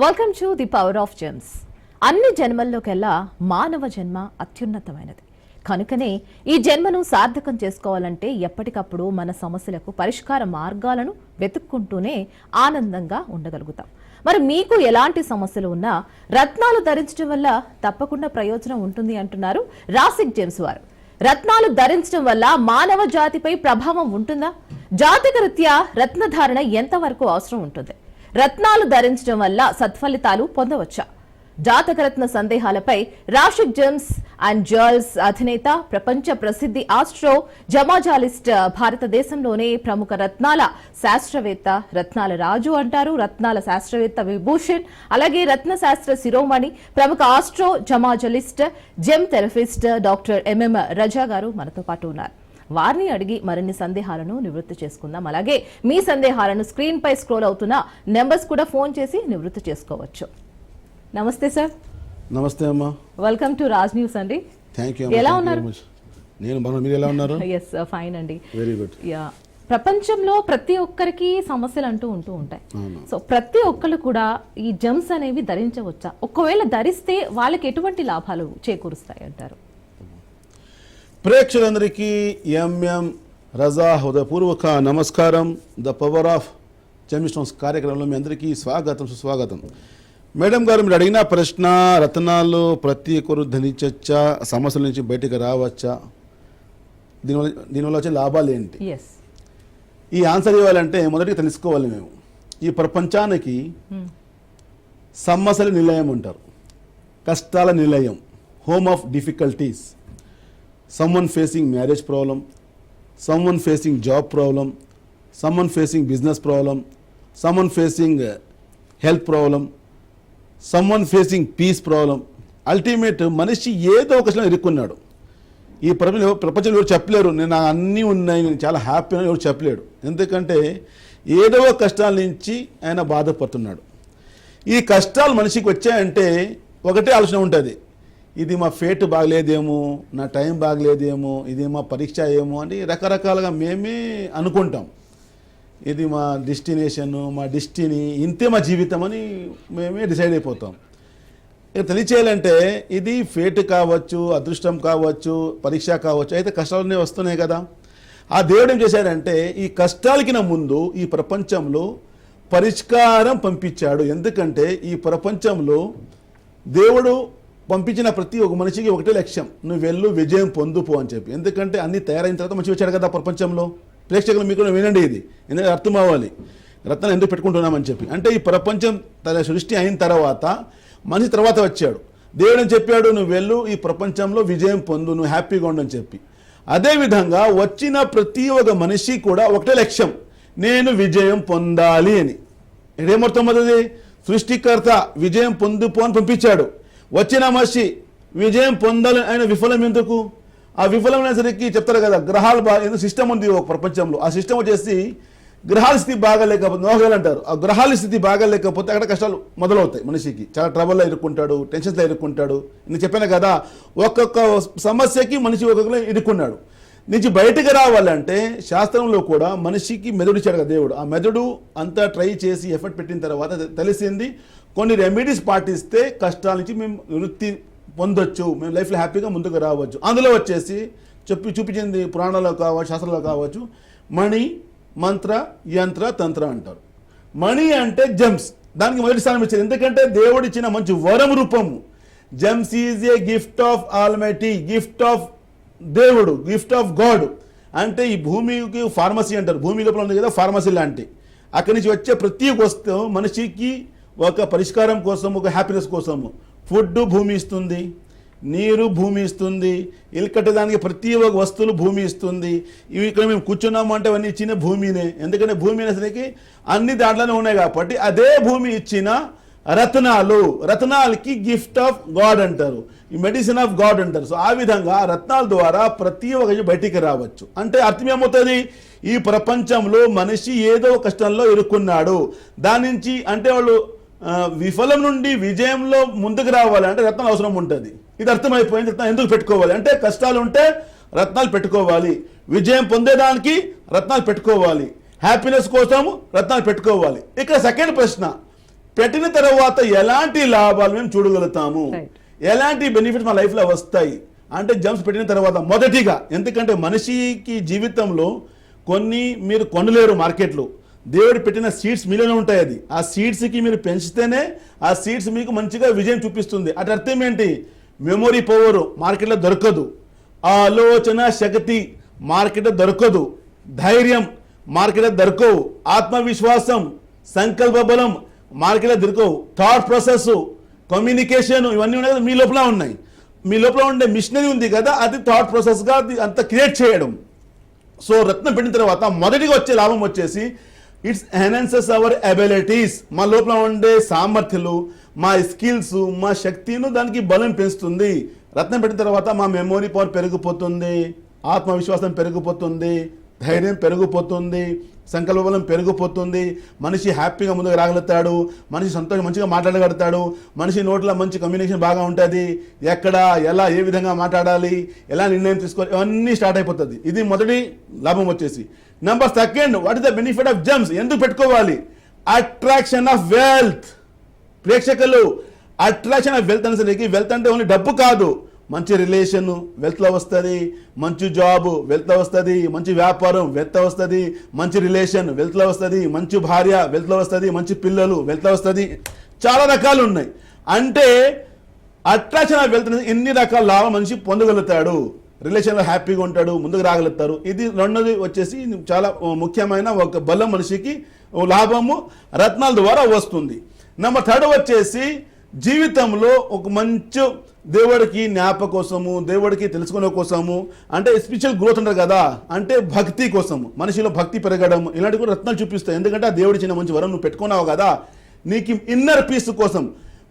Welcome to the power of gems అన్ని జన్మల్లోకెల్లా మానవ జన్మ అత్యున్నతమైనది. కనుకనే ఈ జన్మను సార్థకం చేసుకోవాలంటే ఎప్పటికప్పుడు మన సమస్యలకు పరిష్కార మార్గాలను వెతుక్కుంటూనే ఆనందంగా ఉండగలుగుతాం. మరి మీకు ఎలాంటి సమస్యలు ఉన్నా రత్నాలు ధరించడం వల్ల తప్పకుండా ప్రయోజనం ఉంటుంది అంటున్నారు రాసిక్ జెమ్స్ వారు. రత్నాలు ధరించడం వల్ల మానవ జాతిపై ప్రభావం ఉంటుందా? జాతక రీత్యా రత్నధారణ ఎంతవరకు అవసరం ఉంటుంది? రత్నాలు ధరించడం వల్ల సత్ఫలితాలు పొందవచ్చా? జాతకరత్న సందేహాలపై రాషిక్ జెమ్స్ అండ్ జర్ల్స్ అధినేత ప్రపంచ ప్రసిద్ధి ఆస్ట్రో జమాజాలిస్ట్ భారతదేశంలోనే ప్రముఖ రత్నాల శాస్త్రవేత్త రత్నాల రాజు అంటారు. రత్నాల శాస్త్రవేత్త విభూషణ్ అలాగే రత్న శాస్త్ర శిరోమణి ప్రముఖ astro gemologist gem therapist doctor MM Raza గారు మనతో పాటు ఉన్నారు. వారిని అడిగి మరిన్ని సందేహాలను నివృత్తి చేసుకుందాం. అలాగే మీ సందేహాలను స్క్రీన్ పై స్క్రోల్ అవుతున్న నెంబర్స్ కూడా ఫోన్ చేసి నివృత్తి చేసుకోవచ్చు. నమస్తే సార్. నమస్తే అమ్మా. వెల్కమ్ టు రాజ్ న్యూస్ అండి. థ్యాంక్ యూ ఎలా ఉన్నారు? నేను బాగా మీరు ఎలా ఉన్నారు? ఎస్ ఫైన్ అండి. వెరీ గుడ్ యా ప్రపంచంలో ప్రతి ఒక్కరికి సమస్యలు అంటూ ఉంటూ ఉంటాయి. సో ప్రతి ఒక్కరు కూడా ఈ జమ్స్ అనేవి ధరించవచ్చా? ఒకవేళ ధరిస్తే వాళ్ళకి ఎటువంటి లాభాలు చేకూరుస్తాయి అంటారు ప్రేక్షకులందరికీ ఎంఎం రజా హృదయపూర్వక నమస్కారం. ద పవర్ ఆఫ్ జెమిస్టోన్స్ కార్యక్రమంలో మీ అందరికీ స్వాగతం సుస్వాగతం. మేడం గారు మీరు అడిగిన ప్రశ్న రత్నాలు ప్రతి ఒక్కరు ధరించచ్చా సమస్యల నుంచి బయటకు రావచ్చా? దీనివల్ల దీనివల్ల వచ్చే లాభాలు ఏంటి? ఈ ఆన్సర్ ఇవ్వాలంటే మొదటిగా తెలుసుకోవాలి మేము. ఈ ప్రపంచానికి సమస్యల నిలయం అంటారు. కష్టాల నిలయం. Home of difficulties someone facing marriage problem someone facing job problem someone facing business problem someone facing health problem someone facing peace problem ultimate మనిషి ఏదో ఒకసారి ఇరుక్కున్నాడు ఈ ప్రపంచం ప్రపంచంలో ఎవరు చెప్పలేరు. నేను అన్నీ ఉన్నాయి నేను చాలా హ్యాపీ అని ఎవరు చెప్పలేడు ఎందుకంటే ఏదో కష్టాల నుంచి ఆయన బాధపడుతున్నాడు. ఈ కష్టాలు మనిషికి వచ్చాయంటే ఒకటే ఆలోచన ఉంటుంది. ఇది మా ఫేట్ బాగలేదేమో నా టైం బాగలేదేమో ఇది మా పరీక్ష ఏమో అని రకరకాలుగా మేమే అనుకుంటాం. ఇది మా డెస్టినేషన్ మా డెస్టినీ ఇంతే మా జీవితం అని మేమే డిసైడ్ అయిపోతాం. ఇక తెలియచేయాలంటే ఇది ఫేట్ కావచ్చు అదృష్టం కావచ్చు పరీక్ష కావచ్చు అయితే కష్టాలన్నీ వస్తున్నాయి కదా. ఆ దేవుడు ఏం చేశాడంటే ఈ కష్టాలకి నా ముందు ఈ ప్రపంచంలో పరిష్కారం పంపించాడు. ఎందుకంటే ఈ ప్రపంచంలో దేవుడు పంపించిన ప్రతి ఒక్క మనిషికి ఒకటే లక్ష్యం. నువ్వు వెళ్ళు విజయం పొందుపో అని చెప్పి. ఎందుకంటే అన్ని తయారైన తర్వాత మంచి వచ్చాడు కదా ప్రపంచంలో. ప్రేక్షకులు మీకు కూడా వినండి ఇది. ఎందుకంటే అర్థం అవ్వాలి. రత్నం ఎందుకు పెట్టుకుంటున్నామని చెప్పి. అంటే ఈ ప్రపంచం తన సృష్టి అయిన తర్వాత మనిషి తర్వాత వచ్చాడు. దేవుడు అని చెప్పాడు? నువ్వు వెళ్ళు ఈ ప్రపంచంలో విజయం పొందు నువ్వు హ్యాపీగా ఉండని చెప్పి. అదేవిధంగా వచ్చిన ప్రతి ఒక్క మనిషి కూడా ఒకటే లక్ష్యం. నేను విజయం పొందాలి అని. ఇదేమర్థమవుతుంది సృష్టికర్త విజయం పొందుపో అని పంపించాడు. వచ్చిన మనిషి విజయం పొందాలి ఆయన విఫలం ఎందుకు? ఆ విఫలమైనసరికి చెప్తారు కదా గ్రహాలు బాగా ఎందుకు సిస్టమ్ ఉంది ఒక ప్రపంచంలో. ఆ సిస్టమ్ వచ్చేసి గ్రహాల స్థితి బాగాలేకపోతే నోహగాలు అంటారు. ఆ గ్రహాల స్థితి బాగాలేకపోతే అక్కడ కష్టాలు మొదలవుతాయి మనిషికి. చాలా ట్రబుల్లో ఇరుక్కుంటాడు టెన్షన్స్లో ఇరుక్కుంటాడు నేను చెప్పాను కదా ఒక్కొక్క సమస్యకి మనిషి ఒక్కొక్కరు ఇరుక్కున్నాడు నుంచి బయటకు రావాలంటే శాస్త్రంలో కూడా మనిషికి మెదడు ఇచ్చాడు కదా దేవుడు. ఆ మెదడు అంతా ట్రై చేసి ఎఫర్ట్ పెట్టిన తర్వాత తెలిసింది కొన్ని రెమెడీస్ పాటిస్తే కష్టాల నుంచి మేము వృత్తి పొందొచ్చు మేము లైఫ్లో హ్యాపీగా ముందుకు రావచ్చు. అందులో వచ్చేసి చెప్పి చూపించింది పురాణాల్లో కావచ్చు శాస్త్రంలో కావచ్చు మణి మంత్ర యంత్ర తంత్ర అంటారు. మణి అంటే జమ్స్. దానికి మొదటి స్థానం ఇచ్చారు. ఎందుకంటే దేవుడిచ్చిన మంచి వరం రూపము. Gems is a gift of almighty gift of దేవుడు గిఫ్ట్ ఆఫ్ గాడ్ అంటే ఈ భూమికి ఫార్మసీ అంటారు. భూమి లోపల ఉంది కదా ఫార్మసీ లాంటి. అక్కడి నుంచి వచ్చే ప్రతి వస్తువు మనిషికి ఒక పరిష్కారం కోసం ఒక హ్యాపీనెస్ కోసము. ఫుడ్ భూమి ఇస్తుంది నీరు భూమి ఇస్తుంది ఇల్లు కట్టడానికి ప్రతి ఒక్క వస్తువులు భూమి ఇస్తుంది. ఇవి ఇక్కడ మేము కూర్చున్నాము అంటే అవన్నీ ఇచ్చిన భూమినే. ఎందుకంటే భూమి అనేసరికి అన్ని దాంట్లోనే ఉన్నాయి కాబట్టి అదే భూమి ఇచ్చిన రత్నాలు. రత్నాలకి గిఫ్ట్ ఆఫ్ గాడ్ అంటారు. ఈ మెడిసిన్ ఆఫ్ గాడ్ అంటారు. సో ఆ విధంగా రత్నాల ద్వారా ప్రతి ఒక్క బయటికి రావచ్చు. అంటే అర్థం ఏమవుతుంది? ఈ ప్రపంచంలో మనిషి ఏదో ఒక కష్టంలో ఇరుక్కున్నాడు. దాని నుంచి అంటే వాళ్ళు విఫలం నుండి విజయంలో ముందుకు రావాలంటే రత్నాలు అవసరం ఉంటుంది. ఇది అర్థమైపోయింది. రత్నాలు ఎందుకు పెట్టుకోవాలి? అంటే కష్టాలు ఉంటే రత్నాలు పెట్టుకోవాలి. విజయం పొందేదానికి రత్నాలు పెట్టుకోవాలి. హ్యాపీనెస్ కోసం రత్నాలు పెట్టుకోవాలి. ఇక్కడ సెకండ్ ప్రశ్న. పెట్టిన తర్వాత ఎలాంటి లాభాలు మేము చూడగలుగుతాము? ఎలాంటి బెనిఫిట్స్ మా లైఫ్లో వస్తాయి? అంటే జంప్స్ పెట్టిన తర్వాత మొదటిగా ఎందుకంటే మనిషికి జీవితంలో కొన్ని మీరు కొనలేరు మార్కెట్లో. దేవుడు పెట్టిన సీడ్స్ మీలోనే ఉంటాయి అది. ఆ సీడ్స్కి మీరు పెంచితేనే ఆ సీడ్స్ మీకు మంచిగా విజయం చూపిస్తుంది. అటు అర్థం ఏంటి? మెమొరీ పవర్ మార్కెట్లో దొరకదు. ఆలోచన శక్తి మార్కెట్లో దొరకదు. ధైర్యం మార్కెట్లో దొరకవు. ఆత్మవిశ్వాసం సంకల్ప బలం మార్కెట్లో దొరకవు. థాట్ ప్రాసెస్ కమ్యూనికేషన్ ఇవన్నీ ఉన్నాయి కదా మీ లోపల ఉన్నాయి. మీ లోపల ఉండే మిషనరీ ఉంది కదా అది థాట్ ప్రాసెస్గా అది అంత క్రియేట్ చేయడం. సో రత్నం పెట్టిన తర్వాత మొదటిగా వచ్చే లాభం వచ్చేసి ఇట్స్ ఎన్హాన్సెస్ అవర్ అబిలిటీస్ మా లోపల ఉండే సామర్థ్యాలు మా స్కిల్స్ మా శక్తిను దానికి బలం పెంచుతుంది. రత్నం పెట్టిన తర్వాత మా మెమొరీ పవర్ పెరిగిపోతుంది ఆత్మవిశ్వాసం పెరిగిపోతుంది ధైర్యం పెరిగిపోతుంది. సంకల్ప బలం పెరిగిపోతుంది. మనిషి హ్యాపీగా ముందుకు రాగలుగుతాడు. మనిషి సంతోషం మంచిగా మాట్లాడగలుగుతాడు. మనిషి నోట్లో మంచి కమ్యూనికేషన్ బాగా ఉంటుంది. ఎక్కడ ఎలా ఏ విధంగా మాట్లాడాలి ఎలా నిర్ణయం తీసుకోవాలి ఇవన్నీ స్టార్ట్ అయిపోతుంది. ఇది మొదటి లాభం వచ్చేసి. Number second what is the benefit of gems ఎందుకు పెట్టుకోవాలి? అట్రాక్షన్ ఆఫ్ వెల్త్ ప్రేక్షకులు అట్రాక్షన్ ఆఫ్ వెల్త్ అనేసరికి వెల్త్ అంటే ఓన్లీ డబ్బు కాదు. మంచి రిలేషన్ వెల్త్లో వస్తుంది మంచి జాబ్ వెల్త్లో వస్తుంది మంచి వ్యాపారం వెల్త్లో వస్తుంది మంచి రిలేషన్ వెల్త్లో వస్తుంది మంచి భార్య వెల్త్లో వస్తుంది మంచి పిల్లలు వెల్త్లో వస్తుంది. చాలా రకాలు ఉన్నాయి. అంటే అట్రాక్షన్ ఆఫ్ వెల్త్ ఎన్ని రకాల లాభం మనిషి పొందగలుగుతాడు. రిలేషన్లో హ్యాపీగా ఉంటాడు ముందుకు రాగలుగుతారు. ఇది రెండోది వచ్చేసి చాలా ముఖ్యమైన ఒక బలం మనిషికి లాభము రత్నాల ద్వారా వస్తుంది. నెంబర్ థర్డ్ వచ్చేసి జీవితంలో ఒక మంచి దేవుడికి జ్ఞాప కోసము దేవుడికి తెలుసుకునే కోసము అంటే స్పిరిచువల్ గ్రోత్ అంటారు కదా అంటే భక్తి కోసము మనిషిలో భక్తి పెరగడం ఇలాంటి కూడా రత్నాలు చూపిస్తాయి. ఎందుకంటే ఆ దేవుడి చిన్న మంచి వరం నువ్వు పెట్టుకున్నావు కదా నీకు ఇన్నర్ పీస్ కోసం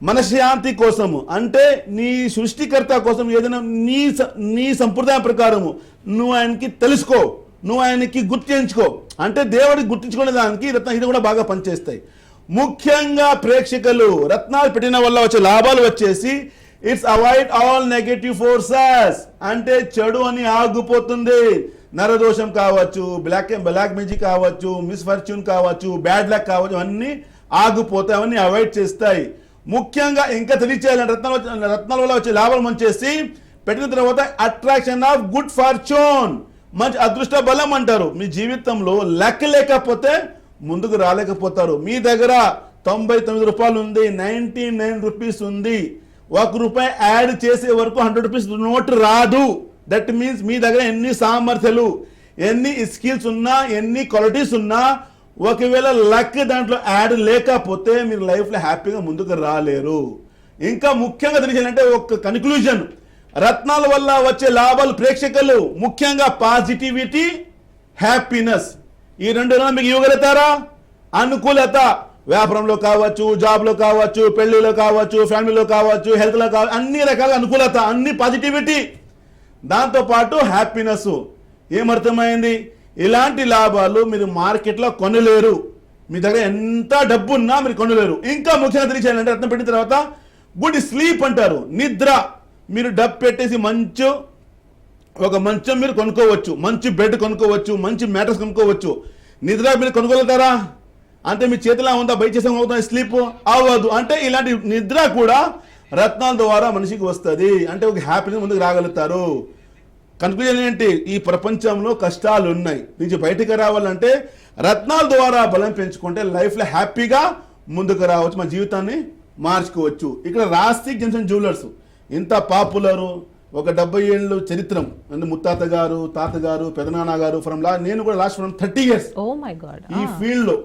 మనశ్శాంతి కోసము అంటే నీ సృష్టికర్త కోసం ఏదైనా నీ స- నీ సంప్రదాయం ప్రకారము నువ్వు ఆయనకి తెలుసుకో నువ్వు ఆయనకి గుర్తించుకో. అంటే దేవుడికి గుర్తించుకునే దానికి రత్న ఇది కూడా బాగా పనిచేస్తాయి. ముఖ్యంగా ప్రేక్షకులు రత్నాలు పెట్టిన వల్ల వచ్చే లాభాలు వచ్చేసి it's avoid all negative forces అంటే చెడు అని ఆగిపోతుంది. నరదోషం కావచ్చు బ్లాక్ బ్లాక్ మ్యాజిక్ కావచ్చు మిస్ఫార్చ్యూన్ కావచ్చు బ్యాడ్ లక్ కావచ్చు అన్నీ ఆగిపోతాయి అవన్నీ అవాయిడ్ చేస్తాయి. ముఖ్యంగా ఇంకా తెలియచేయాలంటే రత్నాలు రత్నాల వల్ల వచ్చే లాభం వచ్చేసి పెట్టిన తర్వాత అట్రాక్షన్ ఆఫ్ గుడ్ ఫార్చ్యూన్ మంచి అదృష్ట బలం అంటారు. మీ జీవితంలో లెక్క లేకపోతే ముందుకు రాలేకపోతారు. మీ దగ్గర తొంభై తొమ్మిది రూపాయలు ఉంది నైంటీ నైన్ రూపీస్ ఉంది. ఒక రూపాయి యాడ్ చేసే వరకు హండ్రెడ్ రూపీస్ నోట్ రాదు. దట్ మీన్స్ మీ దగ్గర ఎన్ని సామర్థ్యాలు ఎన్ని స్కిల్స్ ఉన్నా ఎన్ని క్వాలిటీస్ ఉన్నా ఒకవేళ లక్ దాంట్లో యాడ్ లేకపోతే మీరు లైఫ్లో హ్యాపీగా ముందుకు రాలేరు. ఇంకా ముఖ్యంగా తెలియాలంటే ఒక కన్క్లూజన్ రత్నాల వల్ల వచ్చే లాభాలు ప్రేక్షకులు ముఖ్యంగా పాజిటివిటీ హ్యాపీనెస్ ఈ రెండు మీకు ఇవ్వగలుగుతారా? అనుకూలత. వ్యాపారంలో కావచ్చు జాబ్లో కావచ్చు పెళ్ళిలో కావచ్చు ఫ్యామిలీలో కావచ్చు హెల్త్లో కావచ్చు అన్ని రకాల అనుకూలత అన్ని పాజిటివిటీ. దాంతోపాటు హ్యాపీనెస్. ఏమర్థమైంది? ఇలాంటి లాభాలు మీరు మార్కెట్లో కొనలేరు. మీ దగ్గర ఎంత డబ్బు ఉన్నా మీరు కొనలేరు. ఇంకా ముఖ్యంగా తెలియచేయాలంటే రత్నం పెట్టిన తర్వాత గుడ్ స్లీప్ అంటారు. నిద్ర. మీరు డబ్బు పెట్టేసి మంచు ఒక మంచం మీరు కొనుక్కోవచ్చు. మంచి బెడ్ కొనుక్కోవచ్చు మంచి మ్యాటర్స్ కొనుక్కోవచ్చు. నిద్ర మీరు కొనుక్కోగలుగుతారా? అంటే మీ చేతిలో ఉందా బయట చేసే అవుతుంది స్లీప్ అవ్వదు. అంటే ఇలాంటి నిద్ర కూడా రత్నాల ద్వారా మనిషికి వస్తుంది. అంటే ఒక హ్యాపీనెస్ ముందుకు రాగలుగుతారు. కన్క్లూజన్ ఏంటి? ఈ ప్రపంచంలో కష్టాలు ఉన్నాయి. నుంచి బయటికి రావాలంటే రత్నాల ద్వారా బలం పెంచుకుంటే లైఫ్లో హ్యాపీగా ముందుకు రావచ్చు. మన జీవితాన్ని మార్చుకోవచ్చు. ఇక్కడ రాస్తిక్ జన్సన్ జ్యువెలర్స్. ఇంత పాపులరు. ఒక డెబ్బై ఏళ్ళు చరిత్రం. అంటే ముత్తాత గారు తాతగారు పెదనాన్న గారు ఫ్రమ్ లా నేను కూడా లాస్ట్ ఫ్రమ్ థర్టీ ఇయర్స్ ఈ ఫీల్డ్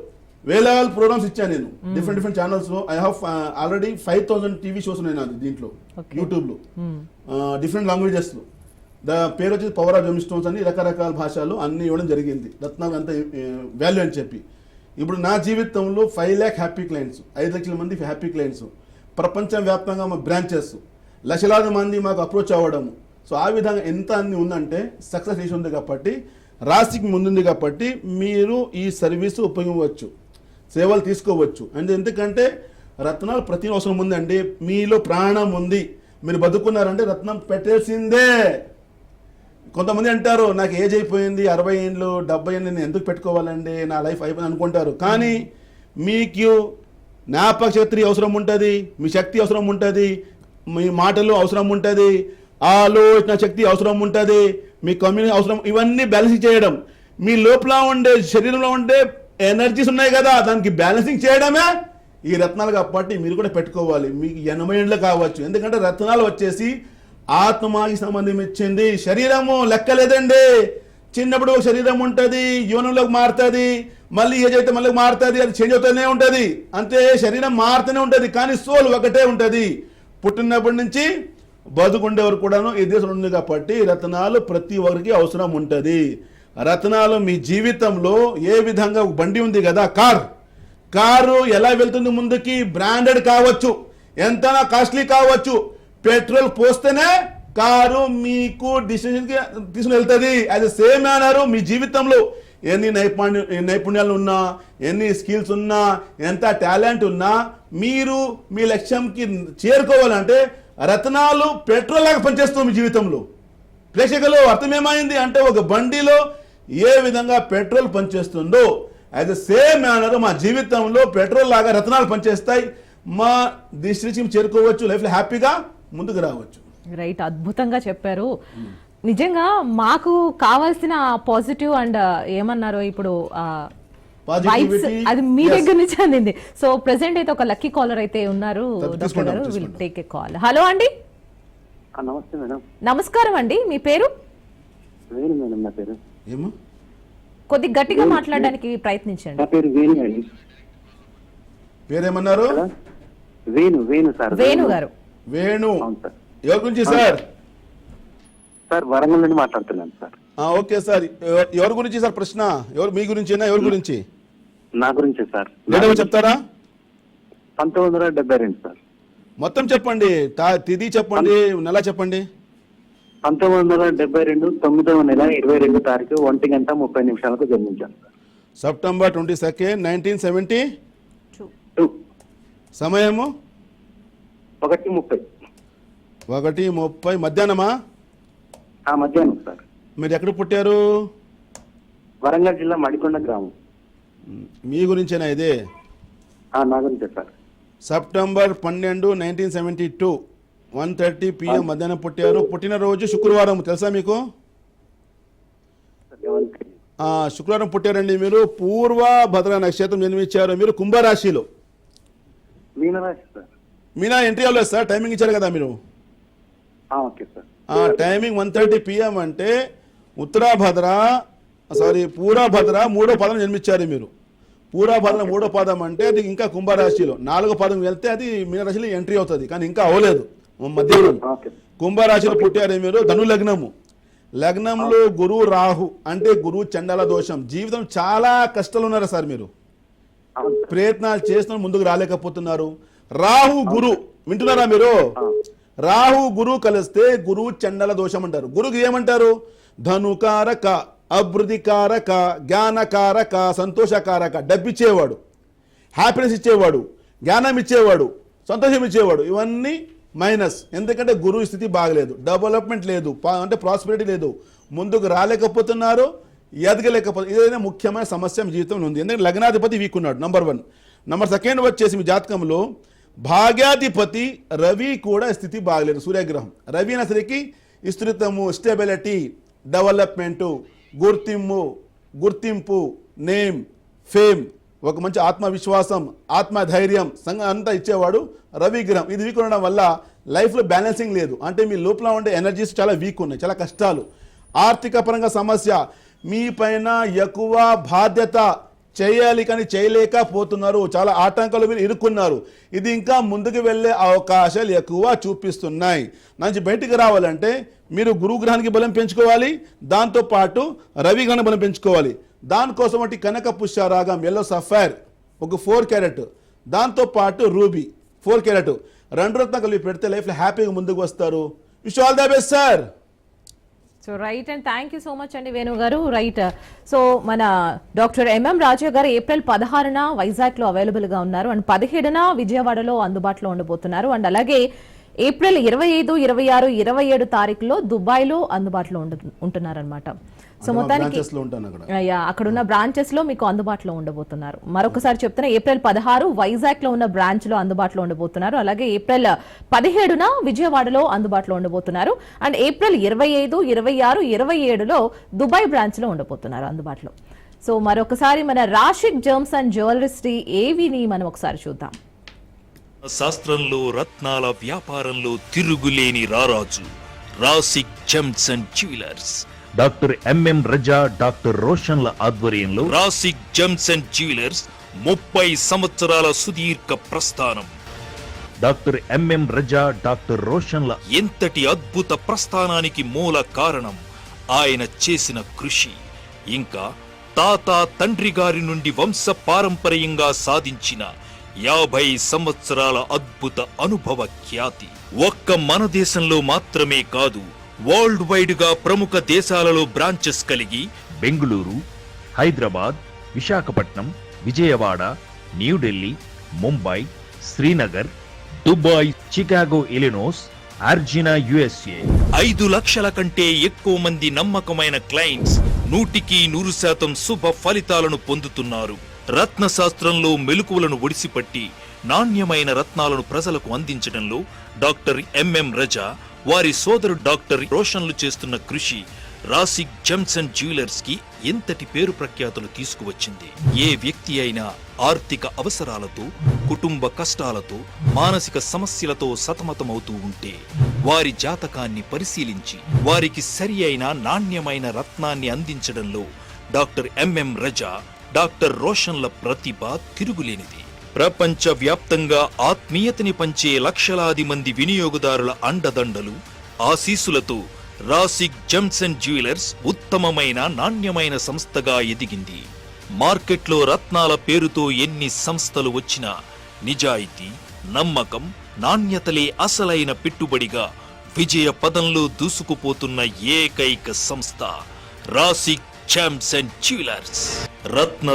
లో వేల వేల ప్రోగ్రామ్స్ ఇచ్చాను నేను డిఫరెంట్ డిఫరెంట్ ఛానల్స్లో I have already five thousand TV shows ఉన్నాయి నాది దీంట్లో. యూట్యూబ్లో. డిఫరెంట్ లాంగ్వేజెస్లో. ద పేరు వచ్చేసి పవర్ ఆఫ్ జెమ్ స్టోన్స్ అని రకరకాల భాషలు అన్ని ఇవ్వడం జరిగింది. రత్నాలు అంత వాల్యూ అని చెప్పి. ఇప్పుడు నా జీవితంలో ఫైవ్ ల్యాక్ హ్యాపీ క్లయింట్స్ ఐదు లక్షల మంది హ్యాపీ క్లయింట్స్ ప్రపంచ వ్యాప్తంగా మా బ్రాంచెస్ లక్షలాది మంది మాకు అప్రోచ్ అవ్వడం సో ఆ విధంగా ఎంత అన్ని ఉందంటే సక్సెస్ రేషియో ఉంది కాబట్టి రాశికి ముందుంది కాబట్టి మీరు ఈ సర్వీస్ ఉపయోగించవచ్చు. సేవలు తీసుకోవచ్చు. అండ్ ఎందుకంటే రత్నాలు ప్రతి అవసరం ఉందండి మీలో ప్రాణం ఉంది. మీరు బతుకున్నారంటే రత్నం పెట్టేసిందే. కొంతమంది అంటారు నాకు ఏజ్ అయిపోయింది అరవై ఏళ్ళు డెబ్బై ఏళ్ళు నేను ఎందుకు పెట్టుకోవాలండి? నా లైఫ్ అయిపోయింది అనుకుంటారు. కానీ మీకు జ్ఞాపక శక్తి అవసరం ఉంటుంది మీ శక్తి అవసరం ఉంటుంది మీ మాటలు అవసరం ఉంటుంది ఆలోచన శక్తి అవసరం ఉంటుంది మీ కమ్యూనిటీ అవసరం ఇవన్నీ బ్యాలెన్స్ చేయడం. మీ లోపల ఉండే శరీరంలో ఉండే ఎనర్జీస్ ఉన్నాయి కదా దానికి బ్యాలెన్సింగ్ చేయడమే? ఈ రత్నాలు కాబట్టి మీరు కూడా పెట్టుకోవాలి. మీకు ఎనభై ఏళ్ళు కావచ్చు. ఎందుకంటే రత్నాలు వచ్చేసి ఆత్మకి సంబంధం ఇచ్చింది శరీరము లెక్కలేదండి. చిన్నప్పుడు ఒక శరీరం ఉంటుంది యోనంలోకి మారుతుంది మళ్ళీ ఏజ్ అయితే మళ్ళీ మారుతుంది అది చేంజ్ అవుతూనే ఉంటుంది. అంతే శరీరం మారుతూనే ఉంటుంది కానీ సోల్ ఒకటే ఉంటుంది. పుట్టినప్పటి నుంచి బతుకుండే వరకు కూడాను ఈ దేశం ఉంది కాబట్టి రత్నాలు ప్రతి ఒక్కరికి అవసరం ఉంటుంది. రత్నాలు మీ జీవితంలో ఏ విధంగా ఒక బండి ఉంది కదా కార్. కారు ఎలా వెళ్తుంది ముందుకి? బ్రాండెడ్ కావచ్చు ఎంత కాస్ట్లీ కావచ్చు. పెట్రోల్ పోస్తేనే కారు మీకు డిసిషన్కి తీసుకుని వెళ్తుంది అది సేమ్ మేనర్ మీ జీవితంలో ఎన్ని నైపుణ్య నైపుణ్యాలు ఉన్నా ఎన్ని స్కిల్స్ ఉన్నా ఎంత టాలెంట్ ఉన్నా మీరు మీ లక్ష్యంకి చేరుకోవాలంటే రత్నాలు పెట్రోల్ లాగా పనిచేస్తాం మీ జీవితంలో. ప్రేక్షకులు అర్థమేమైంది? అంటే ఒక బండిలో ఏ విధంగా పెట్రోల్ పనిచేస్తుందో యాజ్ ద సేమ్ మేనర్ మా జీవితంలో పెట్రోల్ లాగా రత్నాలు పనిచేస్తాయి. మా దిశ చేరుకోవచ్చు లైఫ్లో హ్యాపీగా ముందుకు రావచ్చు. రైట్ అద్భుతంగా చెప్పారు. నిజంగా మాకు కావాల్సిన పాజిటివ్ అండ్ ఏమన్నారు ఇప్పుడు Positivity, అది మీ. దగ్గర నుంచి అందింది. సో ప్రెసెంట్ అయితే ఒక లక్కీ కాలర్ అయితే ఉన్నారు doctor garu. Will. Take a call hello అండి నమస్తే మేడం. నమస్కారం అండి మీ పేరు? మేడం నా పేరు. ఏమో? కొద్ది గట్టిగా మాట్లాడడానికి ప్రయత్నించండి. నా పేరు వేణు అండి. పేరేమన్నారు? వేణు వేణు సార్. వేణు గారు. వేణు. అవును సార్. ఎవరి గురించి సార్? సార్ వరంగల్ నుండి మాట్లాడుతున్నాను సార్. ఆ, ఓకే సార్. ఎవ- ఎవరి గురించి సార్ ప్రశ్న? ఎవరు మీ గురించేనా? ఎవరి గురించి? నా గురించే సార్. లేదవో చెప్తారా? పంతొమ్మిది వందల డెబ్బై రెండు సార్. మొత్తం చెప్పండి. తా- తిథి చెప్పండి. నెల చెప్పండి. పంతొమ్మిది వందల డెబ్బై రెండు తొమ్మిదవ నెల ఇరవై రెండు తారీఖు ఒంటి గంట ముప్పై నిమిషాలకు జన్మించాను sir September twenty second nineteen seventy? Two సమయము? ఒకటి ముప్పై. ఒకటి ముప్పై. మధ్యాహ్నమా? ఆ మధ్యాహ్నం సార్. మీరు ఎక్కడ పుట్టారు? వరంగల్ జిల్లా మడికొండ గ్రామం. మీ గురించేనా ఇదే? ఆ, నా గురించే సార్. సెప్టెంబర్ పన్నెండు nineteen seventy two. One thirty PM మధ్యాహ్నం పుట్టారు. పుట్టినరోజు శుక్రవారం తెలుసా మీకు? శుక్రవారం పుట్టారండి మీరు. పూర్వ భద్ర నక్షత్రం జన్మించారు మీరు కుంభరాశిలో. మీనా ఎంట్రీ అవ్వలేదు సార్. టైమింగ్ ఇచ్చారు కదా మీరు. టైమింగ్ వన్ థర్టీ పిఎం అంటే ఉత్తరాభద్ర సారీ పూర్వభద్ర మూడో పదం జన్మించారు మీరు. పూర్వభద్ర మూడో పదం అంటే అది ఇంకా కుంభరాశిలో. నాలుగో పదం వెళ్తే అది మీనరాశిలో ఎంట్రీ అవుతుంది. కానీ ఇంకా అవ్వలేదు. ఓకే కుంభరాశిలో పుట్టారు మీరు ధను లగ్నము. లగ్నంలో గురువు రాహు అంటే గురువు చండల దోషం. జీవితం చాలా కష్టాలు ఉన్నారు సార్ మీరు. ప్రయత్నాలు చేస్తున్న ముందుకు రాలేకపోతున్నారు. రాహు గురు వింటున్నారా మీరు? రాహు గురు కలిస్తే గురువు చండల దోషం అంటారు. గురువుకి ఏమంటారు? ధనుకారక అభివృద్ధికారక జ్ఞానకారక సంతోషకారక డబ్బిచ్చేవాడు. హ్యాపీనెస్ ఇచ్చేవాడు. జ్ఞానం ఇచ్చేవాడు. సంతోషం ఇచ్చేవాడు. ఇవన్నీ మైనస్. ఎందుకంటే గురువు స్థితి బాగలేదు. డెవలప్మెంట్ లేదు. అంటే ప్రాస్పెరిటీ లేదు. ముందుకు రాలేకపోతున్నారు ఎదగలేకపోతే ఇదైనా ముఖ్యమైన సమస్య మీ జీవితంలో ఉంది. ఎందుకంటే లగ్నాధిపతి వీక్ ఉన్నాడు నంబర్ వన్ నంబర్ సెకండ్ వచ్చేసి మీ జాతకంలో భాగ్యాధిపతి రవి కూడా స్థితి బాగలేదు సూర్యగ్రహం. రవి అసలుకి విస్తృతము స్టెబిలిటీ డెవలప్మెంటు గుర్తింపు గుర్తింపు నేమ్ ఫేమ్ ఒక మంచి ఆత్మవిశ్వాసం ఆత్మధైర్యం సంఘం అంతా ఇచ్చేవాడు రవి గ్రహం ఇది వీక్ ఉండడం వల్ల లైఫ్లో బ్యాలెన్సింగ్ లేదు. అంటే మీ లోపల ఉండే ఎనర్జీస్ చాలా వీక్ ఉన్నాయి చాలా కష్టాలు. ఆర్థిక పరంగా సమస్య మీ పైన ఎక్కువ బాధ్యత చేయాలి కానీ చేయలేకపోతున్నారు. చాలా ఆటంకాలు మీరు ఇరుక్కున్నారు ఇది ఇంకా ముందుకు వెళ్ళే అవకాశాలు ఎక్కువ చూపిస్తున్నాయి. నుంచి బయటికి రావాలంటే మీరు గురుగ్రహానికి బలం పెంచుకోవాలి. దాంతోపాటు రవి బలం పెంచుకోవాలి. దానికోసం ఒకటి కనక పుష్యరాగం ఎల్లో సఫైర్ ఒక ఫోర్ క్యారెట్ దాంతో పాటు రూబీ ఫోర్ క్యారెట్ రెండు రత్న కలిపి పెడితే లైఫ్లో హ్యాపీగా ముందుకు వస్తారు. Wish all the best sir so right and thank you so much అండి వేణు గారు. రైట్ సో మన డాక్టర్ ఎంఎం రాజు గారు ఏప్రిల్ పదహారున వైజాగ్లో అవైలబుల్గా ఉన్నారు. అండ్ పదిహేడున విజయవాడలో అందుబాటులో ఉండబోతున్నారు. అండ్ అలాగే ఏప్రిల్ ఇరవై ఐదు ఇరవై ఆరు ఇరవై ఏడు తారీఖులో దుబాయ్లో అందుబాటులో ఉంటున్నారనమాట సో మొత్తానికి అక్కడ. ఉన్న బ్రాంచెస్లో మీకు అందుబాటులో ఉండబోతున్నారు. మరొకసారి చెప్తున్నా ఏప్రిల్ పదహారు వైజాగ్లో ఉన్న బ్రాంచ్లో అందుబాటులో ఉండబోతున్నారు. అలాగే ఏప్రిల్ పదిహేడున విజయవాడలో అందుబాటులో ఉండబోతున్నారు. అండ్ ఏప్రిల్ ఇరవై ఐదు ఇరవై ఆరు ఇరవై ఏడులో దుబాయ్ బ్రాంచ్లో ఉండబోతున్నారు అందుబాటులో. సో మరొకసారి మన రాషిక్ జర్మ్స్ అండ్ జ్యువెలరీ ఏవిని మనం ఒకసారి చూద్దాం. శాస్త్రంలో రత్నాల వ్యాపారంలో తిరుగులేని రారాజు Rasik gems and jewellers doctor MM Raza doctor రోషన్ల ఆధ్వర్యంలో రాసిక్ జెమ్స్ అండ్ జ్యువెలర్స్ ముప్పై సంవత్సరాల సుదీర్ఘ ప్రస్థానం. డాక్టర్ ఎంఎం రజా డాక్టర్ రోషన్ల ఎంతటి అద్భుత ప్రస్థానానికి మూల కారణం ఆయన చేసిన కృషి. ఇంకా తాత తండ్రి గారి నుండి వంశ పారంపర్యంగా సాధించిన యాభై సంవత్సరాల అద్భుత అనుభవ ఖ్యాతి ఒక్క మన దేశంలో మాత్రమే కాదు వరల్డ్ వైడ్గా ప్రముఖ దేశాలలో బ్రాంచెస్ కలిగి Bengaluru Hyderabad Visakhapatnam Vijayawada New Delhi Mumbai Srinagar Dubai Chicago Illinois అర్జినా USA. ఐదు లక్షల కంటే ఎక్కువ మంది నమ్మకమైన క్లయింట్స్ నూటికి నూరు శాతం శుభ ఫలితాలను పొందుతున్నారు. రత్న శాస్త్రంలో మెలకువలను ఒడిసిపట్టి నాణ్యమైన రత్నాలను ప్రజలకు అందించడంలో డాక్టర్ ఎంఎం రజా వారి సోదరు డాక్టర్ రోషన్లు చేస్తున్న కృషి రాసిక్ జెమ్స్ అండ్ జ్యువెలర్స్కి ఎంతటి పేరు ప్రఖ్యాతులు తీసుకువచ్చింది? ఏ వ్యక్తి అయినా ఆర్థిక అవసరాలతో కుటుంబ కష్టాలతో మానసిక సమస్యలతో సతమతమవుతూ ఉంటే వారి జాతకాన్ని పరిశీలించి వారికి సరి అయిన నాణ్యమైన రత్నాన్ని అందించడంలో డాక్టర్ ఎంఎం రజా డాక్టర్ రోషన్ల ప్రతిభ తిరుగులేనిది. ప్రపంచ వ్యాప్తంగా ఆత్మీయతని పంచే లక్షలాది మంది వినియోగదారుల అండదండలు ఆశీసులతో రాసిక్ జెమ్స్ అండ్ జ్యువెలర్స్ ఉత్తమమైన నాణ్యమైన సంస్థగా ఎదిగింది. మార్కెట్లో రత్నాల పేరుతో ఎన్ని సంస్థలు వచ్చినా నిజాయితీ నమ్మకం నాణ్యతలే అసలైన పెట్టుబడిగా విజయ పదంలో దూసుకుపోతున్న ఏకైక సంస్థ రాసిక్ జామ్స్ అండ్ జ్యువెలర్స్. రత్న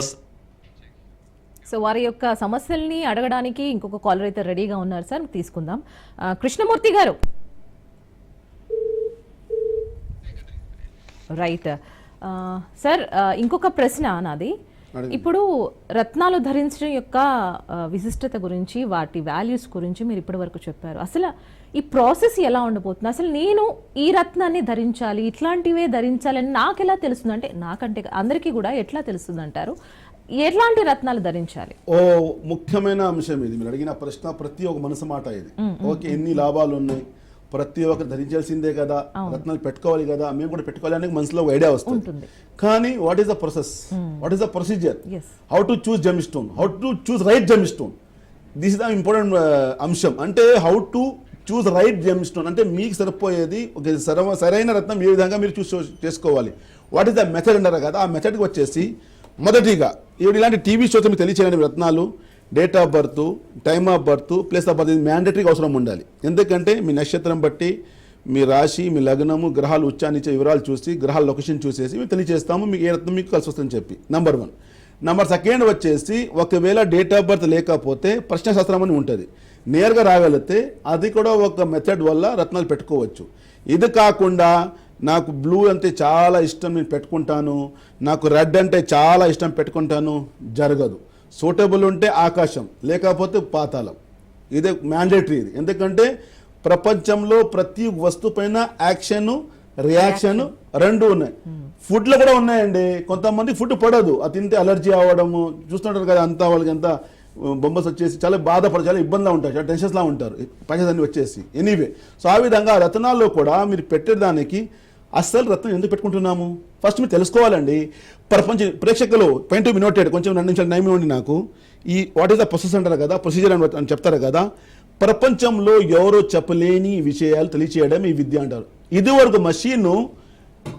సో వారి యొక్క సమస్యల్ని అడగడానికి ఇంకొక కాలర్ అయితే రెడీగా ఉన్నారు సార్ తీసుకుందాం. కృష్ణమూర్తి గారు. రైట్ సార్ ఇంకొక ప్రశ్న నాది. ఇప్పుడు రత్నాలు ధరించడం యొక్క విశిష్టత గురించి వాటి వాల్యూస్ గురించి మీరు ఇప్పటి వరకు చెప్పారు. అసలు ఈ ప్రాసెస్ ఎలా ఉండబోతుంది? అసలు నేను ఈ రత్నాన్ని ధరించాలి ఇట్లాంటివే ధరించాలని నాకు ఎలా తెలుస్తుంది? అంటే నాకంటే అందరికీ కూడా ఎట్లా తెలుస్తుంది అంటారు? ఎట్లాంటి రత్నాలు ధరించాలి? ఓ ముఖ్యమైన అంశం ఇది. మీరు అడిగిన ప్రశ్న ప్రతి ఒక్క మనసు మాట ఇది. ఓకే ఎన్ని లాభాలు ఉన్నాయి? ప్రతి ఒక్కరు ధరించాల్సిందే కదా. రత్నాలు పెట్టుకోవాలి కదా. మేము కూడా పెట్టుకోవాలి అనే మనసులో ఒక ఐడియా వస్తుంది. కానీ what is the process what is the procedure. How to choose gem stone how to choose right gem stone this is the important అంశం. అంటే how to choose right gem stone అంటే మీకు సరిపోయేది ఒక సరైన రత్నం ఏ విధంగా మీరు చూస్ చేసుకోవాలి? వాట్ ఈస్ ద మెథడ్ అంటారు కదా. ఆ మెథడ్కి వచ్చేసి మొదటిగా ఈవిడ ఇలాంటి టీవీ షోస్ మీకు తెలియచేయండి రత్నాలు date of birth time of birth place of birth ఇది మ్యాండేటరీగా అవసరం ఉండాలి. ఎందుకంటే మీ నక్షత్రం బట్టి మీ రాశి మీ లగ్నము గ్రహాలు ఉచ్చానిచ్చే వివరాలు చూసి గ్రహాల లొకేషన్ చూసేసి మేము తెలియజేస్తాము మీకు ఏ రత్నం మీకు కలిసి వస్తుందని చెప్పి. నెంబర్ వన్ నెంబర్ సెకండ్ వచ్చేసి ఒకవేళ డేట్ ఆఫ్ బర్త్ లేకపోతే ప్రశ్న శాస్త్రం అని ఉంటుంది. నేరుగా రాగలిగితే అది కూడా ఒక మెథడ్ వల్ల రత్నాలు పెట్టుకోవచ్చు. ఇది కాకుండా నాకు బ్లూ అంటే చాలా ఇష్టం నేను పెట్టుకుంటాను. నాకు రెడ్ అంటే చాలా ఇష్టం పెట్టుకుంటాను. జరగదు. సూటబుల్ ఉంటే ఆకాశం లేకపోతే పాతాళం. ఇదే మ్యాండేటరీ ఇది. ఎందుకంటే ప్రపంచంలో ప్రతి వస్తువు పైన యాక్షన్ రియాక్షన్ రెండు ఉన్నాయి. ఫుడ్లో కూడా ఉన్నాయండి. కొంతమంది ఫుడ్ పడదు. అది తింటే అలర్జీ అవ్వడము. చూస్తుంటారు కదా అంతా వాళ్ళకి అంతా బొమ్మస్ వచ్చేసి చాలా బాధపడ చాలా ఇబ్బందిగా ఉంటారు. చాలా టెన్షన్స్లా ఉంటారు. పైసలు వచ్చేసి. ఎనీవే సో ఆ విధంగా రత్నాల్లో కూడా మీరు పెట్టేదానికి అస్సలు రత్నం ఎందుకు పెట్టుకుంటున్నాము? ఫస్ట్ మీరు తెలుసుకోవాలండి. ప్రపంచ ప్రేక్షకులు పాయింట్ మీ నోటెడ్ కొంచెం రెండు నిమిషాలు నైమ్ ఇవ్వండి నాకు. ఈ వాట్ ఈస్ ద ప్రొసెస్ అంటారు కదా? ప్రొసీజర్ అని అని చెప్తారు కదా. ప్రపంచంలో ఎవరో చెప్పలేని విషయాలు తెలియచేయడం ఈ విద్య అంటారు. ఇదివరకు మషీన్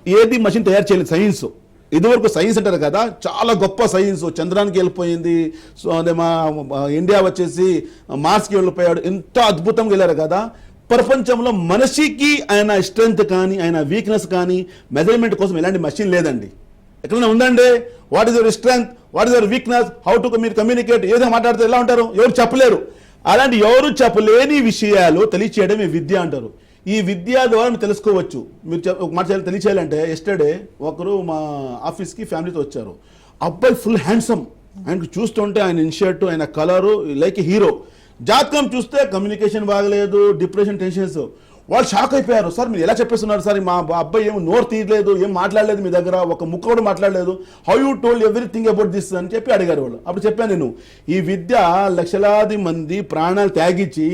ఏది మషిన్ తయారు చేయలేదు? సైన్స్ ఇదివరకు సైన్స్ అంటారు కదా. చాలా గొప్ప సైన్స్ చంద్రానికి వెళ్ళిపోయింది. సో అదే మా మా ఇండియా వచ్చేసి మార్స్కి వెళ్ళిపోయాడు. ఎంత అద్భుతంగా వెళ్ళారు కదా. ప్రపంచంలో మనిషికి ఆయన స్ట్రెంగ్త్ కానీ ఆయన వీక్నెస్ కానీ మెజర్మెంట్ కోసం ఎలాంటి మషిన్ లేదండి. ఎక్కడైనా ఉందండి? What is your strength what is your weakness how to మీరు కమ్యూనికేట్ ఏదో మాట్లాడితే ఎలా ఉంటారు? ఎవరు చెప్పలేరు. అలాంటి ఎవరు చెప్పలేని విషయాలు తెలియచేయడం ఈ విద్య అంటారు. ఈ విద్య ద్వారా మీరు తెలుసుకోవచ్చు. మీరు ఒక మాట చేయాలి- తెలియచేయాలంటే ఎస్టర్డే ఒకరు మా ఆఫీస్కి ఫ్యామిలీతో వచ్చారు. అబ్బాయి ఫుల్ హ్యాండ్సమ్ ఆయనకు చూస్తుంటే ఆయన ఇన్షర్ట్ ఆయన కలరు లైక్ హీరో జాతకం చూస్తే కమ్యూనికేషన్ బాగలేదు డిప్రెషన్ టెన్షన్స్ వాళ్ళు షాక్ అయిపోయారు. సార్ మీరు ఎలా చెప్పేస్తున్నారు సార్? మా అబ్బాయి ఏం నోరు తీయలేదు ఏం మాట్లాడలేదు మీ దగ్గర ఒక ముక్క కూడా మాట్లాడలేదు. How you told everything about this అని చెప్పి అడిగారు వాళ్ళు. అప్పుడు చెప్పాను నేను ఈ విద్య లక్షలాది మంది ప్రాణాలు త్యాగించి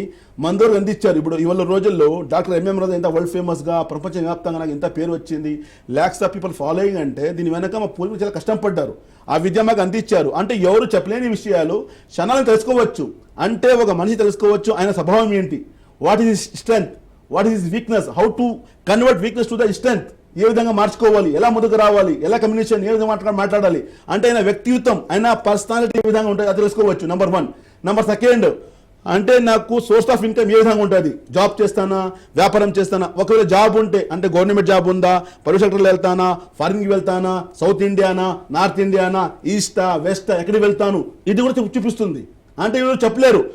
మందరు అందించారు. ఇప్పుడు ఇవాళ రోజుల్లో డాక్టర్ ఎంఎం రాజు ఎంత వరల్డ్ ఫేమస్గా ప్రపంచవ్యాప్తంగా నాకు ఎంత పేరు వచ్చింది. ల్యాక్స్ ఆఫ్ పీపుల్ ఫాలోయింగ్ అంటే దీని వెనక మా పూర్వీకులు చాలా కష్టం పడ్డారు. ఆ విద్య మాకు అందించారు. అంటే ఎవరు చెప్పలేని విషయాలు క్షణాలను తెలుసుకోవచ్చు. అంటే ఒక మనిషి తెలుసుకోవచ్చు ఆయన స్వభావం ఏంటి? What is strength what is weakness how to convert weakness to the strength ఏ విధంగా మార్చుకోవాలి? ఎలా ముందుకు రావాలి? ఎలా కమ్యూనికేషన్ ఏ విధంగా మాట్లా- మాట్లాడాలి? అంటే ఆయన వ్యక్తిత్వం ఆయన పర్సనాలిటీ ఏ విధంగా ఉంటుంది అది తెలుసుకోవచ్చు నెంబర్ వన్ నెంబర్ సెకండ్ అంటే నాకు సోర్స్ ఆఫ్ ఇన్కమ్ ఏ విధంగా ఉంటుంది? జాబ్ చేస్తానా? వ్యాపారం చేస్తానా? ఒకవేళ జాబ్ ఉంటే అంటే గవర్నమెంట్ జాబ్ ఉందా? ప్రైవేట్ సెక్టర్లో వెళ్తానా? ఫారిన్కి వెళ్తానా? సౌత్ ఇండియానా? నార్త్ ఇండియానా? ఈస్టా వెస్టా ఎక్కడికి వెళ్తాను? ఇది కూడా చూపిస్తుంది. అంటే వీళ్ళు చెప్పలేరు.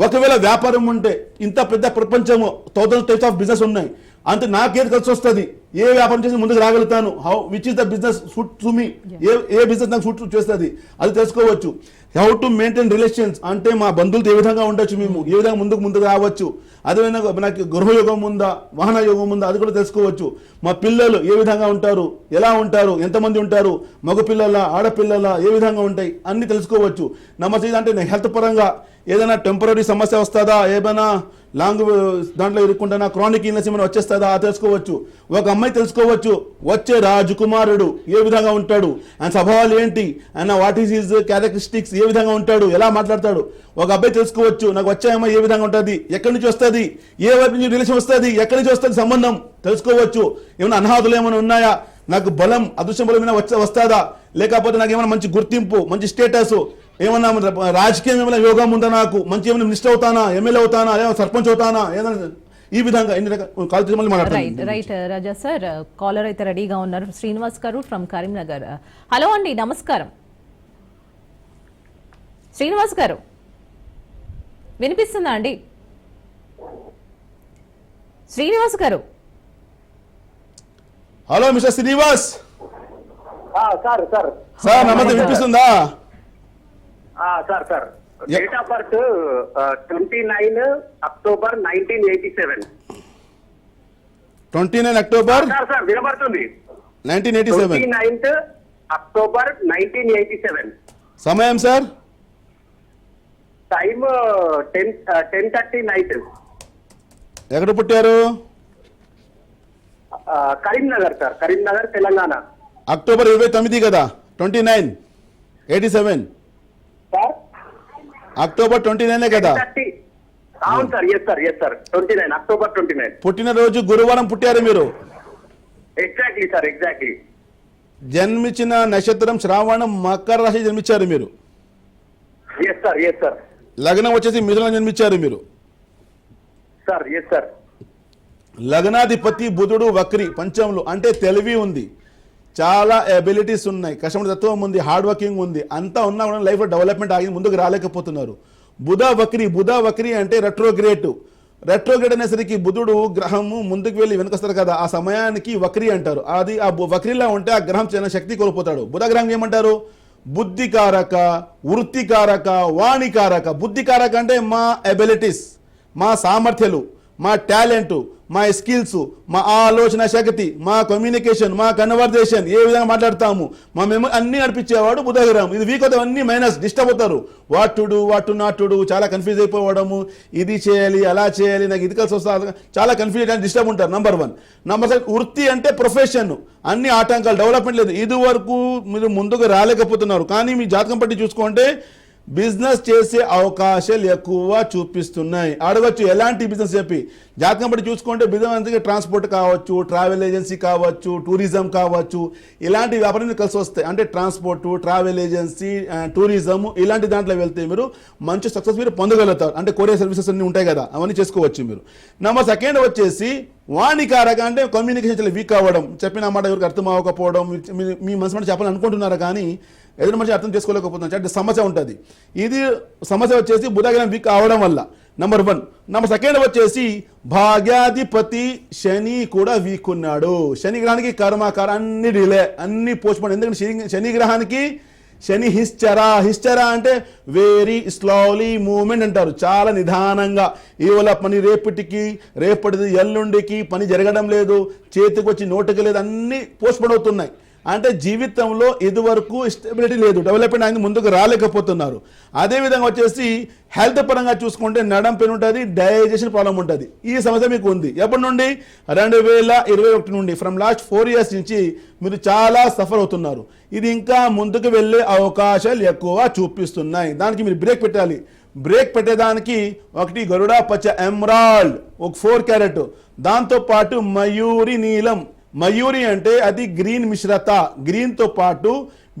ఒకవేళ వ్యాపారం ఉంటే ఇంత పెద్ద ప్రపంచము థౌజండ్ టైప్స్ ఆఫ్ బిజినెస్ ఉన్నాయి. అంటే నాకేది కలిసి వస్తుంది? ఏ వ్యాపారం చేసి ముందుకు రాగలుగుతాను? How which is the business suit to me ఏ ఏ బిజినెస్ నాకు సూట్ చేస్తుంది? అది తెలుసుకోవచ్చు. హౌ టు మెయింటైన్ రిలేషన్స్ అంటే మా బంధువులతో ఏ విధంగా ఉండొచ్చు మేము? ఏ విధంగా ముందుకు ముందుకు రావచ్చు? అదేవిధంగా నాకు గృహయోగం ఉందా? వాహన యోగం ఉందా? అది కూడా తెలుసుకోవచ్చు. మా పిల్లలు ఏ విధంగా ఉంటారు? ఎలా ఉంటారు? ఎంతమంది ఉంటారు? మగ పిల్లల ఆడపిల్లల? ఏ విధంగా ఉంటాయి? అన్ని తెలుసుకోవచ్చు. నమ్మసే అంటే హెల్త్ పరంగా ఏదైనా టెంపరీ సమస్య వస్తుందా? ఏమైనా లాంగ్ దాంట్లో ఇరుక్కుంటున్నా క్రానిక్ ఇల్నెస్ ఏమైనా వచ్చేస్తుందా? తెలుసుకోవచ్చు. ఒక అమ్మాయి తెలుసుకోవచ్చు. వచ్చే రాజకుమారుడు ఏ విధంగా ఉంటాడు? ఆయన స్వభావాలు ఏంటి? ఆయన వాట్ ఈస్ హిజ్ క్యారెక్టరిస్టిక్స్ ఏ విధంగా ఉంటాడు? ఎలా మాట్లాడతాడు? ఒక అబ్బాయి తెలుసుకోవచ్చు. నాకు వచ్చే అమ్మాయి ఏ విధంగా ఉంటుంది? ఎక్కడి నుంచి వస్తుంది? ఏ వైపు నుంచి రిలేషన్ వస్తుంది? ఎక్కడి నుంచి వస్తుంది సంబంధం? తెలుసుకోవచ్చు. ఏమైనా అనాథులు ఏమైనా ఉన్నాయా? నాకు బలం అదృశ్యం బలం ఏమైనా వచ్చ వస్తుందా? లేకపోతే నాకు ఏమైనా మంచి గుర్తింపు మంచి స్టేటస్ ఏమన్నా రాజకీయం ఏమైనా యోగం ఉందా నాకు? మంచి ఏమైనా మినిస్టర్ అవుతానా? ఎమ్మెల్యే అవుతానా? ఏమైనా సర్పంచ్ అవుతానా? ఏదైనా ఈ విధంగా ఎన్ని రకాల కాల్ చేసి మళ్ళీ రైట్ రాజా సార్ కాలర్ అయితే రెడీగా ఉన్నారు. శ్రీనివాస్ గారు ఫ్రమ్ కరీంనగర్ హలో అండి నమస్కారం. శ్రీనివాస్ గారు వినిపిస్తుందా అండి? శ్రీనివాస్ గారు హలో మిస్టర్ శ్రీనివాస్ ఆ, సార్ సార్ సార్ నమస్తే వినిపిస్తుందా? Sir sir. Date of birth twenty nine October nineteen eighty seven twenty nine October sir sir వినబడుతుంది. Nineteen eighty seven ninth October nineteen eighty seven సమయం sir time ten ten thirty night ఎక్కడ పుట్టారు? Karimnagar sir. Karimnagar Telangana. October ఇరవై తొమ్మిది కదా. Twenty nine eighty seven October twenty నైనే కదా? అవును sir yes sir yes sir twenty nine October twenty nine. పుట్టినరోజు గురువారం పుట్టారు మీరు? ఎగ్జాక్ట్లీ సార్ ఎగ్జాక్ట్లీ జన్మించిన నక్షత్రం శ్రావణం మకర రాశి జన్మించారు మీరు. ఎస్ సార్ ఎస్ సార్ లగ్నం వచ్చేసి మిథునం జన్మించారు మీరు. సార్ ఎస్ సార్ లగ్నాధిపతి బుధుడు వక్రి పంచంలో అంటే తెలివి ఉంది. చాలా ఎబిలిటీస్ ఉన్నాయి. కష్టపడి తత్వం ఉంది హార్డ్ వర్కింగ్ ఉంది. అంతా ఉన్నా కూడా లైఫ్లో డెవలప్మెంట్ ఆగి ముందుకు రాలేకపోతున్నారు. బుధ వక్రి బుధ వక్రి అంటే రెట్రోగ్రేట్ రెట్రోగ్రేట్ అనేసరికి బుధుడు గ్రహము ముందుకు వెళ్ళి వెనుకొస్తారు కదా ఆ సమయానికి వక్రి అంటారు. అది ఆ బు- వక్రిలా ఉంటే ఆ గ్రహం చిన్న శక్తి కోల్పోతాడు. బుధ గ్రహం ఏమంటారు? బుద్ధికారక వృత్తికారక వాణికారక. బుద్ధికారక అంటే మా ఎబిలిటీస్ మా సామర్థ్యాలు మా టాలెంట్ మా స్కిల్స్ మా ఆలోచన శక్తి మా కమ్యూనికేషన్ మా కన్వర్జేషన్ ఏ విధంగా మాట్లాడతాము మా మెమరీ అన్నీ నడిపించేవాడు బుధగ్రహం. ఇది వీక్ అవుతాం అన్ని మైనస్ డిస్టర్బ్ అవుతారు. What to do what to not to do చాలా కన్ఫ్యూజ్ అయిపోవడము ఇది చేయాలి అలా చేయాలి నాకు ఇది కలిసి వస్తా చాలా కన్ఫ్యూజ్ అని డిస్టర్బ్ ఉంటారు నంబర్ వన్ నంబర్ సెవెన్ వృత్తి అంటే ప్రొఫెషన్ అన్ని ఆటంకాలు డెవలప్మెంట్ లేదు. ఇది వరకు మీరు ముందుకు రాలేకపోతున్నారు. కానీ మీ జాతకం పట్టి చూసుకుంటే బిజినెస్ చేసే అవకాశాలు ఎక్కువ చూపిస్తున్నాయి. అడగచ్చు ఎలాంటి బిజినెస్ చెప్పి. జాతకం బట్టి చూసుకుంటే బిజినెస్ ట్రాన్స్పోర్ట్ కావచ్చు ట్రావెల్ ఏజెన్సీ కావచ్చు టూరిజం కావచ్చు. ఇలాంటి వ్యాపారం కలిసి వస్తాయి. అంటే ట్రాన్స్పోర్ట్ ట్రావెల్ ఏజెన్సీ టూరిజం ఇలాంటి దాంట్లో వెళ్తే మీరు మంచి సక్సెస్ మీరు పొందగలుగుతారు. అంటే కొరియర్ సర్వీసెస్ అన్నీ ఉంటాయి కదా అవన్నీ చేసుకోవచ్చు మీరు. నెంబర్ సెకండ్ వచ్చేసి వాణికారక అంటే కమ్యూనికేషన్ వీక్ అవ్వడం. చెప్పిన మాట ఎవరికి అర్థం అవ్వకపోవడం మీ- మీ మనసు మాట చెప్పాలని అనుకుంటున్నారు కానీ ఎదురు మనిషి అర్థం చేసుకోలేకపోతుంది అంటే సమస్య ఉంటుంది. ఇది సమస్య వచ్చేసి బుధగ్రహం వీక్ అవడం వల్ల. నెంబర్ వన్ నెంబర్ సెకండ్ వచ్చేసి భాగ్యాధిపతి శని కూడా వీక్ ఉన్నాడు. శని గ్రహానికి కర్మకార అన్ని డిలే అన్ని పోస్ట్పోన్ ఎందుకంటే శని శని గ్రహానికి శని హిస్చరా హిస్చరా అంటే వెరీ స్లోలీ మూమెంట్ అంటారు. చాలా నిదానంగా. ఇవాళ పని రేపటికి రేపటిది ఎల్లుండికి పని జరగడం లేదు. చేతికి వచ్చి నోటికి లేదు. అన్ని పోస్ట్పోన్ అవుతున్నాయి. అంటే జీవితంలో ఇదివరకు స్టెబిలిటీ లేదు. డెవలప్మెంట్ అనేది ముందుకు రాలేకపోతున్నారు. అదేవిధంగా వచ్చేసి హెల్త్ పరంగా చూసుకుంటే నడం పెయిన్ ఉంటుంది డైజెషన్ ప్రాబ్లం ఉంటుంది. ఈ సమస్య మీకు ఉంది. ఎప్పటి నుండి? రెండు వేల ఇరవై ఒకటి నుండి. ఫ్రమ్ లాస్ట్ ఫోర్ ఇయర్స్ నుంచి మీరు చాలా సఫర్ అవుతున్నారు. ఇది ఇంకా ముందుకు వెళ్ళే అవకాశాలు ఎక్కువ చూపిస్తున్నాయి. దానికి మీరు బ్రేక్ పెట్టాలి. బ్రేక్ పెట్టేదానికి ఒకటి గరుడా పచ్చ ఎమ్రాల్డ్ ఒక ఫోర్ క్యారెట్ దాంతో పాటు మయూరి నీలం. మయూరి అంటే అది గ్రీన్ మిశ్రత. గ్రీన్తో పాటు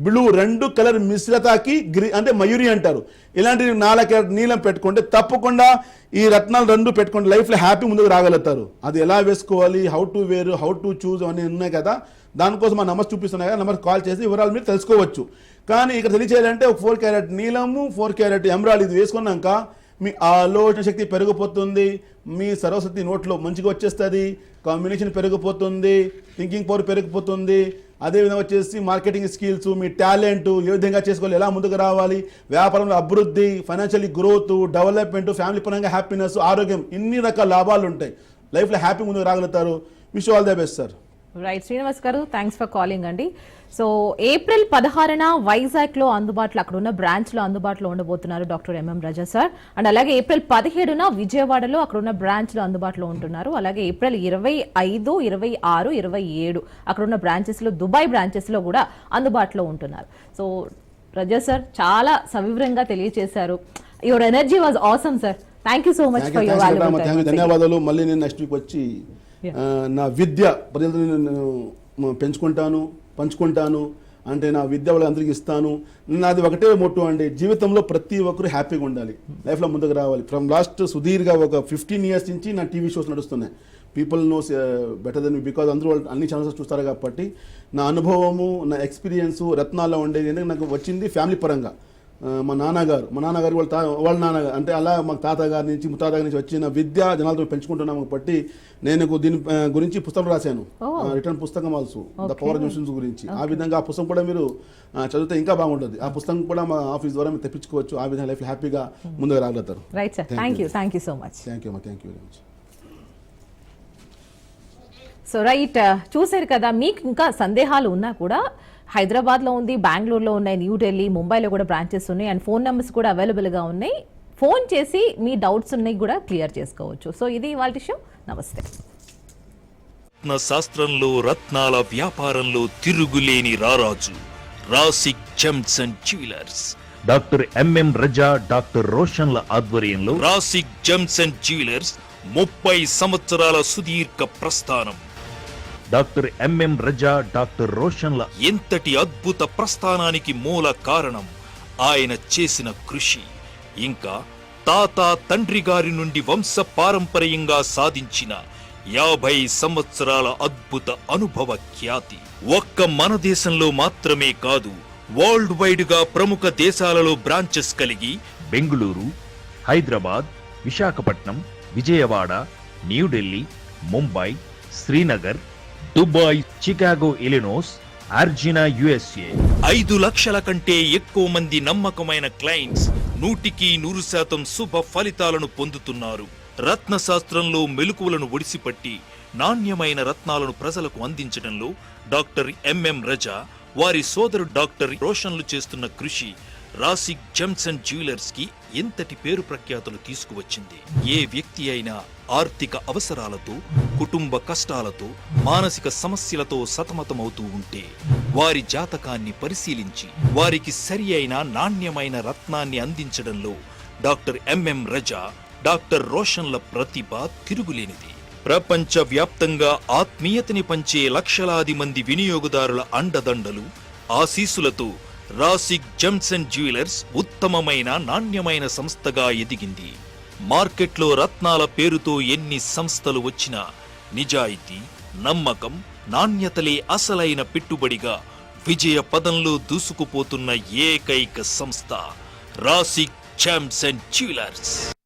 బ్లూ రెండు కలర్ మిశ్రతకి గ్రీ అంటే మయూరి అంటారు. ఇలాంటి నాలుగు క్యారెట్ నీలం పెట్టుకుంటే తప్పకుండా ఈ రత్నాలు రెండు పెట్టుకుంటే లైఫ్లో హ్యాపీ ముందుకు రాగలుగుతారు. అది ఎలా వేసుకోవాలి how to wear how to choose అని ఉన్నాయి కదా. దానికోసం మా నంబర్ చూపిస్తున్నాయి కదా నెంబర్ కాల్ చేసి వివరాలు మీరు తెలుసుకోవచ్చు. కానీ ఇక్కడ తెలియచేయాలంటే ఒక ఫోర్ క్యారెట్ నీలము ఫోర్ క్యారెట్ ఎమరాల్ ఇది వేసుకున్నాక మీ ఆలోచన శక్తి పెరిగిపోతుంది. మీ సరస్వతి నోట్లో మంచిగా వచ్చేస్తుంది కాంబినేషన్ పెరిగిపోతుంది థింకింగ్ పవర్ పెరిగిపోతుంది. అదేవిధంగా వచ్చేసి మార్కెటింగ్ స్కిల్స్ మీ టాలెంట్ ఏ విధంగా చేసుకోవాలి ఎలా ముందుకు రావాలి వ్యాపారంలో అభివృద్ధి ఫైనాన్షియల్ గ్రోత్ డెవలప్మెంట్ ఫ్యామిలీ పరంగా హ్యాపీనెస్ ఆరోగ్యం ఇన్ని రకాల లాభాలు ఉంటాయి. లైఫ్లో హ్యాపీ ముందుకు రాగలుగుతారు. Wish all the best sir right Srinivas garu thanks for calling అండి. సో ఏప్రిల్ పదహారున వైజాగ్లో అందుబాటులో అక్కడ ఉన్న బ్రాంచ్లో అందుబాటులో ఉండబోతున్నారు doctor MM Raza sir and అలాగే ఏప్రిల్ పదిహేడున విజయవాడలో అక్కడ ఉన్న బ్రాంచ్లో అందుబాటులో ఉంటున్నారు. అలాగే ఏప్రిల్ ఇరవై ఐదు ఇరవై ఆరు ఇరవై ఏడు అక్కడ ఉన్న బ్రాంచెస్లో దుబాయ్ బ్రాంచెస్లో కూడా అందుబాటులో ఉంటున్నారు. సో రజా సార్ చాలా సవివరంగా తెలియజేశారు your energy was awesome sir thank you so much for ధన్యవాదాలు. మళ్ళీ నేను నెక్స్ట్ వీక్ వచ్చి నా విద్య ప్రజలతో నేను పెంచుకుంటాను పంచుకుంటాను అంటే నా విద్య వాళ్ళందరికీ ఇస్తాను. నాది ఒకటే మొట్టు అండి జీవితంలో ప్రతి ఒక్కరు హ్యాపీగా ఉండాలి. లైఫ్లో ముందుకు రావాలి. ఫ్రమ్ లాస్ట్ సుదీర్ఘ ఒక ఫిఫ్టీన్ ఇయర్స్ నుంచి నా టీవీ షోస్ నడుస్తున్నాయి. People knows better than because అందరూ వాళ్ళు అన్ని ఛానల్స్ చూస్తారు కాబట్టి నా అనుభవము నా ఎక్స్పీరియన్సు రత్నాల్లో ఉండేది ఎందుకంటే నాకు వచ్చింది ఫ్యామిలీ పరంగా. మా నాన్నగారు. మా నాన్నగారు వాళ్ళ తా వాళ్ళ నాన్నగారు అంటే అలా మా తాతగారి నుంచి ముత్తాత గారి నుంచి వచ్చిన విద్య జనాలతో పెంచుకుంటున్నాము కాబట్టి నేను దీని గురించి పుస్తకం రాశాను. రిటర్న్ పుస్తకం ఆల్సో ద. పవర్ న్యూషన్స్ గురించి. ఆ విధంగా ఆ పుస్తకం కూడా మీరు చదివితే ఇంకా బాగుంటుంది. ఆ పుస్తకం కూడా మా ఆఫీస్ ద్వారా మీరు తెప్పించుకోవచ్చు. ఆ విధంగా లైఫ్ హ్యాపీగా ముందుకు రాగలుగుతారు. Right sir thank. You thank you so much thank you అమ్మా thank you very much so right చూశారు కదా మీకు ఇంకా సందేహాలు ఉన్నా కూడా హైదరాబాద్లో ఉంది బెంగళూరులో ఉన్నాయి న్యూఢిల్లీ ముంబైలో కూడా బ్రాంచెస్ ఉన్నాయి అండ్ ఫోన్ నెంబర్స్ కూడా అవైలబుల్గా ఉన్నాయి. ఫోన్ చేసి మీ డౌట్స్ ఉన్నాయి కూడా క్లియర్ చేసుకోవచ్చు. సో ఇది ఇవాళ షో నమస్తే. రత్న శాస్త్రంలో రత్నాల వ్యాపారంలో తిరుగులేని రారాజు Rasik gems and jewellers doctor MM Raza doctor రోషన్ల ఆధ్వర్యంలో రాసిక్ జెమ్స్ అండ్ జ్యువెలర్స్ ముప్పై సంవత్సరాల సుదీర్ఘ ప్రస్థానం. డాక్టర్ ఎంఎం రజా డాక్టర్ రోషన్ల. ఎంతటి అద్భుత ప్రస్థానానికి మూల కారణం ఆయన చేసిన కృషి. ఇంకా తాత తండ్రి గారి నుండి వంశ పారంపర్యంగా సాధించిన యాభై సంవత్సరాల అద్భుత అనుభవ ఖ్యాతి. ఒక్క మన దేశంలో మాత్రమే కాదు వరల్డ్ వైడ్గా ప్రముఖ దేశాలలో బ్రాంచెస్ కలిగి Bengaluru Hyderabad Visakhapatnam Vijayawada New Delhi Mumbai Srinagar Dubai Chicago Illinois Arizona USA. ఐదు లక్షల కంటే ఎక్కువ మంది నమ్మకమైన క్లయింట్స్ నూటికి నూరు శాతం శుభ ఫలితాలను పొందుతున్నారు. రత్న శాస్త్రంలో మెలకువలను ఒడిసిపట్టి నాణ్యమైన రత్నాలను ప్రజలకు అందించడంలో డాక్టర్ ఎంఎం రజా వారి సోదరు డాక్టర్ రోషన్లు చేస్తున్న కృషి రాసిక్ జెమ్సన్ అండ్ జ్యువెలర్స్కి ఎంతటి పేరు ప్రఖ్యాతులు తీసుకువచ్చింది? ఏ వ్యక్తి అయినా ఆర్థిక అవసరాలతో కుటుంబ కష్టాలతో మానసిక సమస్యలతో సతమతమవుతూ ఉంటే వారి జాతకాన్ని పరిశీలించి వారికి సరి అయిన నాణ్యమైన రత్నాన్ని అందించడంలో డాక్టర్ ఎంఎం రజా డాక్టర్ రోషన్ల ప్రతిభ తిరుగులేనిది. ప్రపంచ వ్యాప్తంగా ఆత్మీయతని పంచే లక్షలాది మంది వినియోగదారుల అండదండలు ఆశీసులతో రాసిక్ జెమ్సన్ అండ్ జ్యువెలర్స్ ఉత్తమమైన నాణ్యమైన సంస్థగా ఎదిగింది. మార్కెట్లో రత్నాల పేరుతో ఎన్ని సంస్థలు వచ్చినా నిజాయితీ నమ్మకం నాణ్యతలే అసలైన పెట్టుబడిగా విజయ పదంలో దూసుకుపోతున్న ఏకైక సంస్థ రాసిక్ ఛాంప్స్ అండ్ జ్యువెలర్స్.